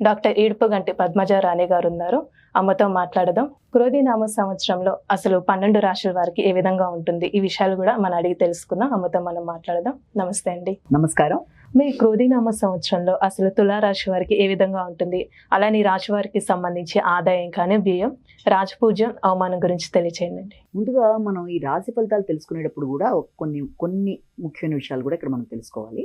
Doctor Edupuganti Padmaja రాణి గారు ఉన్నారు అమ్మతో మాట్లాడదాం. క్రోధినామ సంవత్సరంలో అసలు పన్నెండు రాశుల వారికి ఏ విధంగా ఉంటుంది? ఈ విషయాలు కూడా మనం అడిగి తెలుసుకుందాం. అమ్మతో మనం మాట్లాడదాం. నమస్తే అండి. నమస్కారం. మీ క్రోధినామ సంవత్సరంలో అసలు తులారాశి వారికి ఏ విధంగా ఉంటుంది? అలానే రాశి వారికి సంబంధించి ఆదాయం కానీ వ్యయం రాజపూజ్యం అవమానం గురించి తెలియచేయండి ముందుగా మనం ఈ రాశి ఫలితాలు తెలుసుకునేటప్పుడు కూడా కొన్ని కొన్ని ముఖ్యమైన విషయాలు కూడా ఇక్కడ మనం తెలుసుకోవాలి.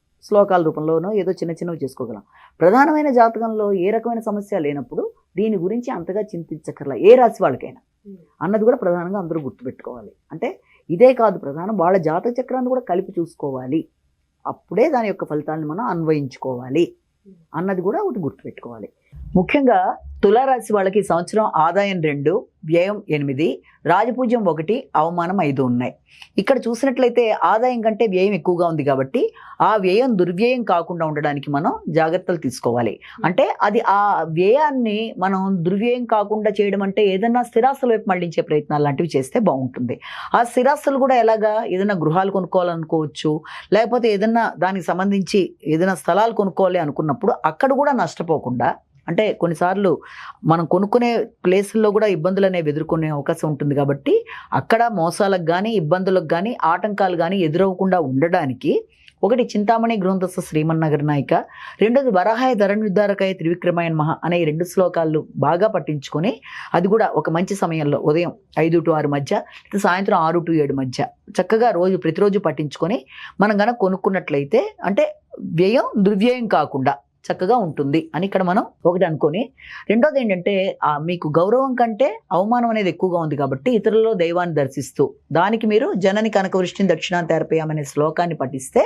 శ్లోకాల రూపంలోనో ఏదో చిన్న చిన్నవి చేసుకోగలం. ప్రధానమైన జాతకంలో ఏ రకమైన సమస్య లేనప్పుడు దీని గురించి అంతగా చింతించకర్లా ఏ రాశి వాళ్ళకైనా. అన్నది కూడా ప్రధానంగా అందరూ గుర్తుపెట్టుకోవాలి. అంటే ఇదే కాదు ప్రధానం వాళ్ళ జాతక చక్రాన్ని కూడా కలిపి చూసుకోవాలి. అప్పుడే దాని యొక్క ఫలితాలను మనం అన్వయించుకోవాలి. అన్నది కూడా ఒకటి గుర్తుపెట్టుకోవాలి. ముఖ్యంగా తులారాశి వాళ్ళకి సంవత్సరం ఆదాయం రెండు వ్యయం ఎనిమిది రాజపూజ్యం ఒకటి అవమానం ఐదు ఉన్నాయి. ఇక్కడ చూసినట్లయితే ఆదాయం కంటే వ్యయం ఎక్కువగా ఉంది కాబట్టి ఆ వ్యయం దుర్వ్యయం కాకుండా ఉండడానికి మనం జాగ్రత్తలు తీసుకోవాలి. అంటే అది ఆ వ్యయాన్ని మనం దుర్వ్యయం కాకుండా చేయడం అంటే ఏదైనా స్థిరాస్తుల వైపు మళ్ళించే ప్రయత్నాలు లాంటివి చేస్తే బాగుంటుంది. ఆ స్థిరాస్తులు కూడా ఎలాగా ఏదైనా గృహాలు కొనుక్కోవాలనుకోవచ్చు లేకపోతే ఏదైనా దానికి సంబంధించి ఏదైనా స్థలాలు కొనుక్కోవాలి అనుకున్నప్పుడు అక్కడ కూడా నష్టపోకుండా అంటే కొన్నిసార్లు మనం కొనుక్కునే ప్లేసుల్లో కూడా ఇబ్బందులు అనేవి ఎదుర్కొనే అవకాశం ఉంటుంది కాబట్టి అక్కడ మోసాలకు కానీ ఇబ్బందులకు కానీ ఆటంకాలు కానీ ఎదురవ్వకుండా ఉండడానికి ఒకటి చింతామణి గ్రంథస్థ శ్రీమన్నగర్ నాయక రెండోది వరాహాయ ధరణ్యుద్ధారకాయ త్రివిక్రమాయన్ మహా అనే రెండు శ్లోకాలు బాగా పట్టించుకొని అది కూడా ఒక మంచి సమయంలో ఉదయం ఐదు టు ఆరు మధ్య సాయంత్రం ఆరు టు ఏడు మధ్య చక్కగా రోజు ప్రతిరోజు పట్టించుకొని మనం కనుక కొనుక్కున్నట్లయితే అంటే వ్యయం దుర్వ్యయం కాకుండా చక్కగా ఉంటుంది. అని ఇక్కడ మనం ఒకటి అనుకొని రెండోది ఏంటంటే మీకు గౌరవం కంటే అవమానం అనేది ఎక్కువగా ఉంది కాబట్టి ఇతరులలో దైవాన్ని దర్శిస్తూ దానికి మీరు జనని కనకవృష్టిని దక్షిణాన్ని తెరపేయమనే శ్లోకాన్ని పఠిస్తే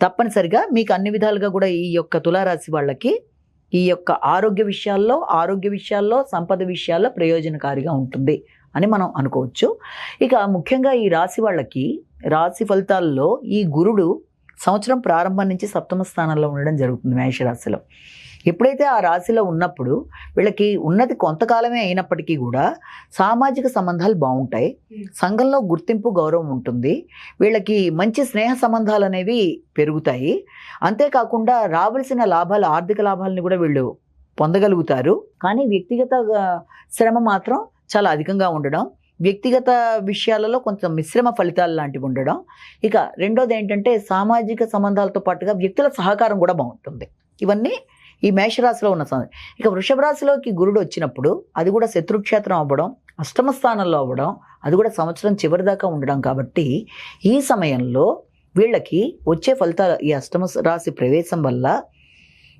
తప్పనిసరిగా మీకు అన్ని విధాలుగా కూడా ఈ యొక్క తులారాశి వాళ్ళకి ఈ యొక్క ఆరోగ్య విషయాల్లో ఆరోగ్య విషయాల్లో సంపద విషయాల్లో ప్రయోజనకారిగా ఉంటుంది అని మనం అనుకోవచ్చు. ఇక ముఖ్యంగా ఈ రాశి వాళ్ళకి రాశి ఫలితాల్లో ఈ గురుడు సంవత్సరం ప్రారంభం నుంచి సప్తమ స్థానంలో ఉండడం జరుగుతుంది మేషరాశిలో. ఎప్పుడైతే ఆ రాశిలో ఉన్నప్పుడు వీళ్ళకి ఉన్నది కొంతకాలమే అయినప్పటికీ కూడా సామాజిక సంబంధాలు బాగుంటాయి. సంఘంలో గుర్తింపు గౌరవం ఉంటుంది. వీళ్ళకి మంచి స్నేహ సంబంధాలు అనేవి పెరుగుతాయి. అంతేకాకుండా రావలసిన లాభాలు ఆర్థిక లాభాలని కూడా వీళ్ళు పొందగలుగుతారు. కానీ వ్యక్తిగత శ్రమ మాత్రం చాలా అధికంగా ఉండడం. వ్యక్తిగత విషయాలలో కొంచెం మిశ్రమ ఫలితాలు లాంటివి ఉండడం. ఇక రెండోది ఏంటంటే సామాజిక సంబంధాలతో పాటుగా వ్యక్తుల సహకారం కూడా బాగుంటుంది. ఇవన్నీ ఈ మేషరాశిలో ఉన్న సంగతి ఇక వృషభ రాశిలోకి గురుడు వచ్చినప్పుడు అది కూడా శత్రుక్షేత్రం అవ్వడం అష్టమ స్థానంలో అవ్వడం అది కూడా సంవత్సరం చివరి దాకా ఉండడం కాబట్టి ఈ సమయంలో వీళ్ళకి వచ్చే ఫలితాలు ఈ అష్టమ రాశి ప్రవేశం వల్ల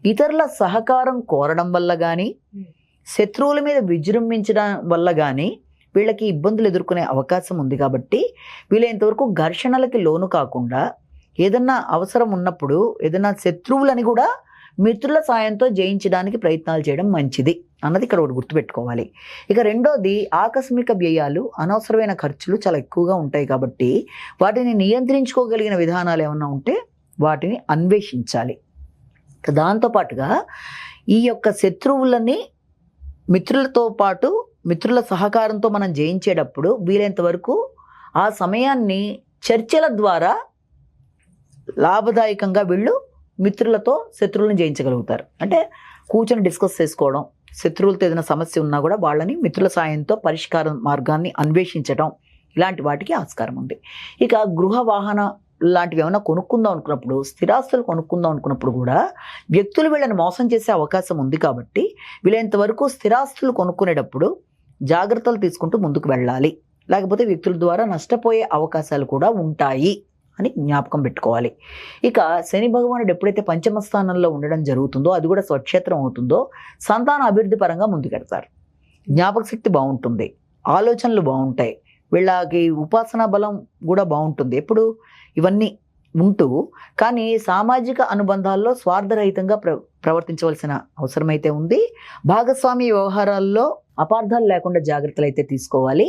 ఇతరుల సహకారం కోరడం వల్ల కానీ శత్రువుల మీద విజృంభించడం వల్ల కానీ వీళ్ళకి ఇబ్బందులు ఎదుర్కొనే అవకాశం ఉంది కాబట్టి వీలైనంతవరకు ఘర్షణలకి లోను కాకుండా ఏదన్నా అవసరం ఉన్నప్పుడు ఏదైనా శత్రువులని కూడా మిత్రుల సాయంతో జయించడానికి ప్రయత్నాలు చేయడం మంచిది అన్నది ఇక్కడ ఒకటి గుర్తుపెట్టుకోవాలి. ఇక రెండోది ఆకస్మిక వ్యయాలు అనవసరమైన ఖర్చులు చాలా ఎక్కువగా ఉంటాయి కాబట్టి వాటిని నియంత్రించుకోగలిగిన విధానాలు ఏమైనా ఉంటే వాటిని అన్వేషించాలి. దాంతోపాటుగా ఈ యొక్క శత్రువులని మిత్రులతో పాటు మిత్రుల సహకారంతో మనం జయించేటప్పుడు వీలైనంత వరకు ఆ సమయాన్ని చర్చల ద్వారా లాభదాయకంగా వీళ్ళు మిత్రులతో శత్రువులను జయించగలుగుతారు. అంటే కూర్చొని డిస్కస్ చేసుకోవడం శత్రువులతో ఏదైనా సమస్య ఉన్నా కూడా వాళ్ళని మిత్రుల సాయంతో పరిష్కార మార్గాన్ని అన్వేషించడం ఇలాంటి వాటికి ఆస్కారం ఉంది. ఇక గృహ వాహన లాంటివి ఏమైనా కొనుక్కుందాం అనుకున్నప్పుడు స్థిరాస్తులు కొనుక్కుందాం అనుకున్నప్పుడు కూడా వ్యక్తులు వీళ్ళని మోసం చేసే అవకాశం ఉంది కాబట్టి వీలైనంత వరకు స్థిరాస్తులు కొనుక్కునేటప్పుడు జాగ్రత్తలు తీసుకుంటూ ముందుకు వెళ్ళాలి. లేకపోతే వ్యక్తుల ద్వారా నష్టపోయే అవకాశాలు కూడా ఉంటాయి అని జ్ఞాపకం పెట్టుకోవాలి. ఇక శని భగవానుడు ఎప్పుడైతే పంచమ స్థానంలో ఉండడం జరుగుతుందో అది కూడా స్వక్షేత్రం అవుతుందో సంతాన అభివృద్ధి పరంగా ముందుకెడతారు. జ్ఞాపక శక్తి బాగుంటుంది. ఆలోచనలు బాగుంటాయి. వీళ్ళకి ఉపాసనా బలం కూడా బాగుంటుంది. ఎప్పుడు? ఇవన్నీ ఉంటూ కానీ సామాజిక అనుబంధాల్లో స్వార్థరహితంగా ప్ర ప్రవర్తించవలసిన అవసరమైతే ఉంది. భాగస్వామి వ్యవహారాల్లో అపార్థాలు లేకుండా జాగ్రత్తలు అయితే తీసుకోవాలి.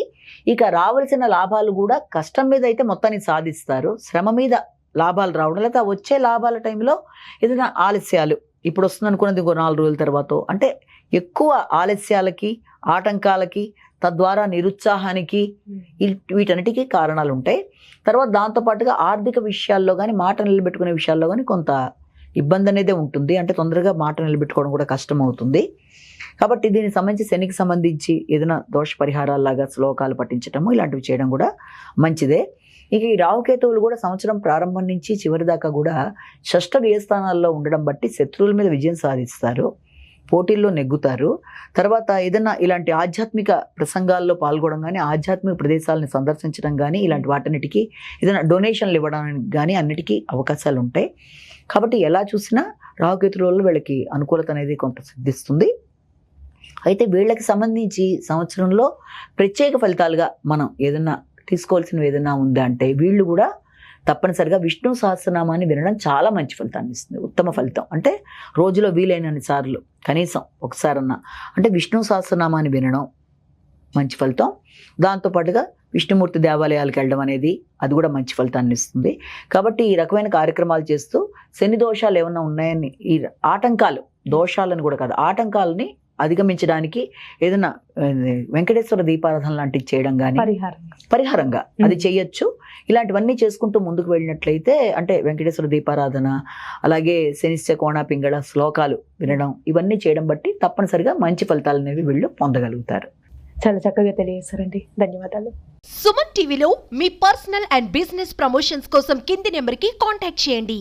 ఇక రావాల్సిన లాభాలు కూడా కష్టం మీద అయితే మొత్తాన్ని సాధిస్తారు. శ్రమ మీద లాభాలు రావడం లేదా వచ్చే లాభాల టైంలో ఏదైనా ఆలస్యాలు. ఇప్పుడు వస్తుంది అనుకున్నది ఇంకో నాలుగు రోజుల తర్వాత. అంటే ఎక్కువ ఆలస్యాలకి ఆటంకాలకి తద్వారా నిరుత్సాహానికి వీటన్నిటికీ కారణాలు ఉంటాయి. తర్వాత దాంతోపాటుగా ఆర్థిక విషయాల్లో కానీ మాట నిలబెట్టుకునే విషయాల్లో కానీ కొంత ఇబ్బంది అనేది ఉంటుంది. అంటే తొందరగా మాట నిలబెట్టుకోవడం కూడా కష్టం అవుతుంది కాబట్టి దీనికి సంబంధించి శనికి సంబంధించి ఏదైనా దోష పరిహారాల్లాగా శ్లోకాలు పఠించటము ఇలాంటివి చేయడం కూడా మంచిదే. ఇక ఈ రావుకేతువులు కూడా సంవత్సరం ప్రారంభం నుంచి చివరి దాకా కూడా షష్ఠ వ్యయస్థానాల్లో ఉండడం బట్టి శత్రువుల మీద విజయం సాధిస్తారు. పోటీల్లో నెగ్గుతారు. తర్వాత ఏదైనా ఇలాంటి ఆధ్యాత్మిక ప్రసంగాల్లో పాల్గొనడం కానీ ఆధ్యాత్మిక ప్రదేశాలను సందర్శించడం కానీ ఇలాంటి వాటన్నిటికీ ఏదైనా డొనేషన్లు ఇవ్వడానికి కానీ అన్నిటికీ అవకాశాలు ఉంటాయి కాబట్టి ఎలా చూసినా రాహుకేతులలో వల్ల వీళ్ళకి అనుకూలత అనేది కొంత సిద్ధిస్తుంది. అయితే వీళ్ళకి సంబంధించి సంవత్సరంలో ప్రత్యేక ఫలితాలుగా మనం ఏదన్నా తీసుకోవాల్సినవి ఏదైనా ఉందా అంటే వీళ్ళు కూడా తప్పనిసరిగా విష్ణు సహస్రనామాన్ని వినడం చాలా మంచి ఫలితాన్ని ఇస్తుంది. ఉత్తమ ఫలితం. అంటే రోజులో వీలైనన్ని సార్లు కనీసం ఒకసారన్నా. అంటే విష్ణు సహస్రనామాన్ని వినడం మంచి ఫలితం. దాంతోపాటుగా విష్ణుమూర్తి దేవాలయాలకు వెళ్ళడం అనేది అది కూడా మంచి ఫలితాన్ని ఇస్తుంది. కాబట్టి ఈ రకమైన కార్యక్రమాలు చేస్తూ శని దోషాలు ఏమైనా ఉన్నాయని ఈ ఆటంకాలు దోషాలను కూడా కాదు ఆటంకాలని అధిగమించడానికి ఏదైనా వెంకటేశ్వర దీపారాధన లాంటివి చేయడం కానీ పరిహారం పరిహారంగా అది చేయొచ్చు. ఇలాంటివన్నీ చేసుకుంటూ ముందుకు వెళ్ళినట్లయితే అంటే వెంకటేశ్వర దీపారాధన అలాగే శనిశ్చ కోణ పింగళ శ్లోకాలు వినడం ఇవన్నీ చేయడం బట్టి తప్పనిసరిగా మంచి ఫలితాలు అనేవి వీళ్ళు పొందగలుగుతారు. చాలా చక్కగా తెలియజేశారండి. ధన్యవాదాలు. సుమన్ టీవీలో మీ పర్సనల్ అండ్ బిజినెస్ ప్రమోషన్స్ కోసం కింది నెంబర్కి కాంటాక్ట్ చేయండి.